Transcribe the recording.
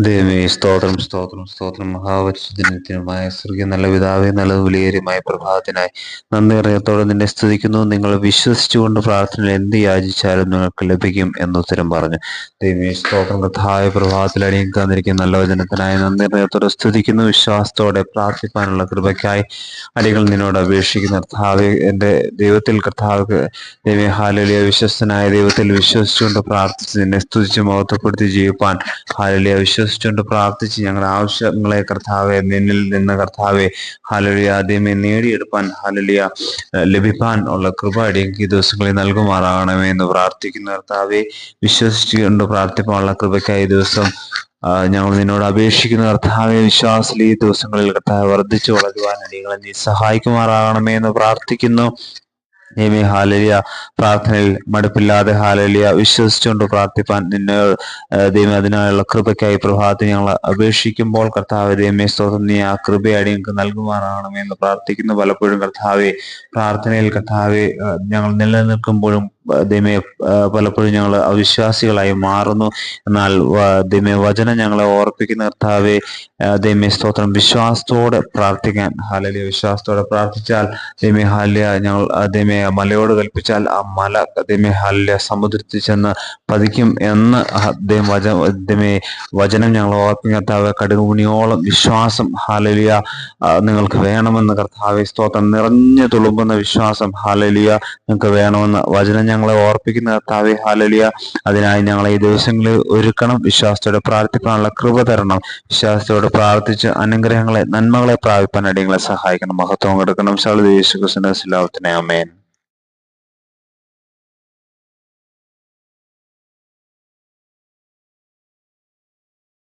ദൈവമേ സ്തോത്രം സ്തോത്രം സ്തോത്രം. മഹാപരിശുദ്ധനത്തിനുമായ സ്വർഗീയ നല്ല പിതാവേ നല്ല വിലയേറിയമായ പ്രഭാതത്തിനായി നന്ദി അറിയത്തോടെ നിന്നെ സ്തുതിക്കുന്നു. നിങ്ങൾ വിശ്വസിച്ചുകൊണ്ട് പ്രാർത്ഥന എന്ത് യാചിച്ചാലും നിങ്ങൾക്ക് ലഭിക്കും എന്ന് ഉത്തരം പറഞ്ഞു. ദൈവമേ സ്തോത്രം. കഥായ പ്രഭാതത്തിൽ അണിയും തന്നിരിക്കുന്ന നല്ല വചനത്തിനായി നന്ദി അറിയത്തോടെ സ്തുതിക്കുന്നു. വിശ്വാസത്തോടെ പ്രാർത്ഥിക്കാനുള്ള കൃപയ്ക്കായി അടികൾ നിന്നോട് അപേക്ഷിക്കുന്ന. കർത്താവ് എന്റെ ദൈവത്തിൽ കർത്താവ് ദൈവമേ ഹാലലിയ. വിശ്വസ്തനായ ദൈവത്തിൽ വിശ്വസിച്ചുകൊണ്ട് പ്രാർത്ഥിച്ച് നിന്നെ സ്തുതിച്ച് മഹത്വപ്പെടുത്തി ജീവിപ്പാൻ. ഹാലലിയ. വിശ്വസിച്ചുകൊണ്ട് പ്രാർത്ഥിച്ച് ഞങ്ങളുടെ ആവശ്യങ്ങളെ കർത്താവെ നിന്നിൽ നിന്ന് കർത്താവെ ഹാലലിയ ആദ്യമേ നേടിയെടുപ്പാൻ ഹാലലിയ ലഭിപ്പാൻ ഉള്ള കൃപ അടിയങ്കി ദിവസങ്ങളിൽ നൽകുമാറാകണമേ എന്ന് പ്രാർത്ഥിക്കുന്ന കർത്താവെ. വിശ്വസിച്ചുകൊണ്ട് പ്രാർത്ഥിപ്പാനുള്ള കൃപയ്ക്കായി ദിവസം ഞങ്ങൾ നിന്നോട് അപേക്ഷിക്കുന്ന കർത്താവെ. വിശ്വാസത്തിൽ ഈ ദിവസങ്ങളിൽ കർത്താവ് വർദ്ധിച്ചു വളരുവാൻ അടിയങ്ങളെ നീ സഹായിക്കുമാറാകണമേ എന്ന് പ്രാർത്ഥിക്കുന്നു. ദൈവമേ ഹാലലിയ. പ്രാർത്ഥനയിൽ മടുപ്പില്ലാതെ ഹാലലിയ. വിശ്വസിച്ചുകൊണ്ട് പ്രാർത്ഥിപ്പാൻ നിന്നെ ദൈവം അതിനായുള്ള കൃപയ്ക്കായി പ്രഭാതത്തിൽ ഞങ്ങൾ അപേക്ഷിക്കുമ്പോൾ കർത്താവ് ദൈവമേ സ്തോത്രം. നീ ആ കൃപ ഞങ്ങൾക്ക് നൽകുമാറാകണമേ എന്ന് പ്രാർത്ഥിക്കുന്നു. പലപ്പോഴും കർത്താവെ പ്രാർത്ഥനയിൽ കർത്താവെ ഞങ്ങൾ നിലനിൽക്കുമ്പോഴും ദൈവമേ പലപ്പോഴും ഞങ്ങൾ അവിശ്വാസികളായി മാറുന്നു. എന്നാൽ ദൈമയ വചനം ഞങ്ങളെ ഓർപ്പിക്കുന്ന കർത്താവെ ദൈവമേ സ്തോത്രം. വിശ്വാസത്തോടെ പ്രാർത്ഥിക്കാൻ ഹാലലിയ വിശ്വാസത്തോടെ പ്രാർത്ഥിച്ചാൽ ദൈവമേ ഹാലിയ ഞങ്ങൾ ദൈവമേ മലയോട് കൽപ്പിച്ചാൽ ആ മല ദൈവമേ ഹാലിയ സമുദ്രത്തിൽ ചെന്ന് പതിക്കും എന്ന് വചനമേ ദൈവം വച ദൈവമേ വചനം ഞങ്ങൾ ഓർപ്പിക്കുന്ന കർത്താവ് കടുകുണിയോളം വിശ്വാസം ഹാലലിയ നിങ്ങൾക്ക് വേണമെന്ന് കർത്താവെ സ്തോത്രം നിറഞ്ഞു തുളുമ്പുന്ന വിശ്വാസം ഹാലലിയ നിങ്ങൾക്ക് വേണമെന്ന് വചനം ഞങ്ങളെ ഓർപ്പിക്കുന്ന കർത്താവെ ഹാലലിയ അതിനായി ഞങ്ങളെ ഈ ദിവസങ്ങളിൽ ഒരുക്കണം. വിശ്വാസത്തോടെ പ്രാർത്ഥിക്കാനുള്ള കൃപ തരണം. വിശ്വാസത്തോടെ പ്രാർത്ഥിച്ച് അനുഗ്രഹങ്ങളെ നന്മകളെ പ്രാപിപ്പാൻ അടിയങ്ങളെ സഹായിക്കണം. മഹത്വം കൊടുക്കണം. ശാളി യേശു ക്രിസ്തുവിന്റെ സ്ലാവത്തിനെ അമേൻ